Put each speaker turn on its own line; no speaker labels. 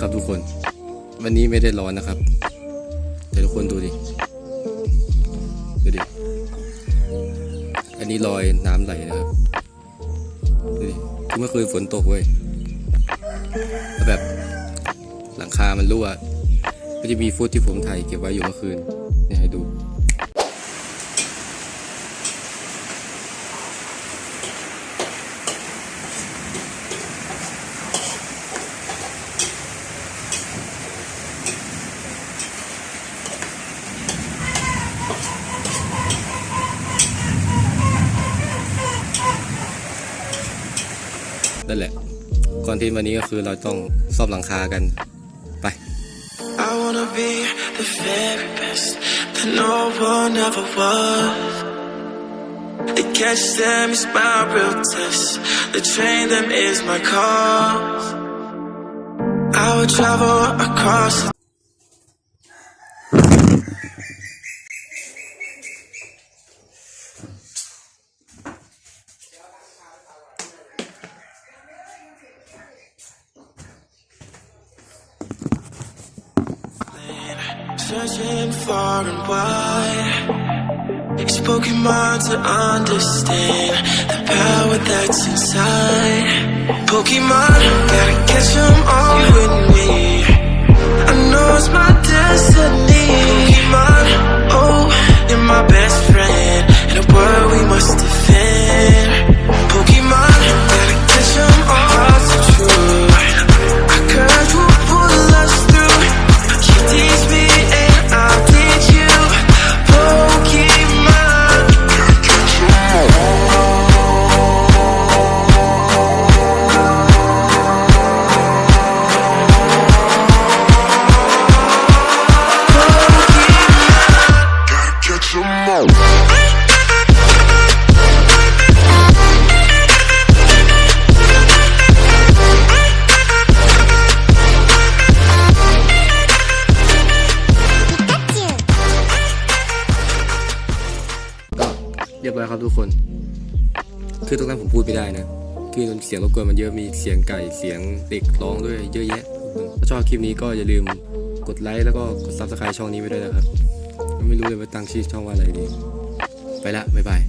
ครับทุกคน วันนี้ไม่ได้ร้อนนะครับ แต่ทุกคนดูดิ ดูดิ อันนี้รอยน้ำไหลนะครับ ดูดิคือเมื่อคืนฝนตกเว้ยแล้วแบบหลังคามันรั่ว ก็จะมีฟุตที่ผมถ่ายเก็บไว้อยู่เมื่อคืน เนี่ยให้ดู นั่นแหละคอนเทนต์วันนี้ก็คือเราต้องซ่อมหลังคากัน ไป
I wanna be the very best that no one ever was. The catch them is my real test. The train them is my cause. I will travel across Searching far and wide. It's Pokemon to understand the power that's inside. Pokemon, gotta catch 'em
ก็เรียบร้อยครับทุกคน คือตรงนั้นผมพูดไม่ได้นะ คือเสียงรบกวนมันเยอะมีเสียงไก่เสียงเด็กร้องด้วยเยอะแยะถ้าชอบคลิปนี้ก็อย่าลืมกดไลค์แล้วก็กดซับสไครต์ช่องนี้ไว้ด้วยนะครับ ไม่รู้เลยว่าตั้งชื่อช่องว่าอะไรดี ไปละ บ๊ายบาย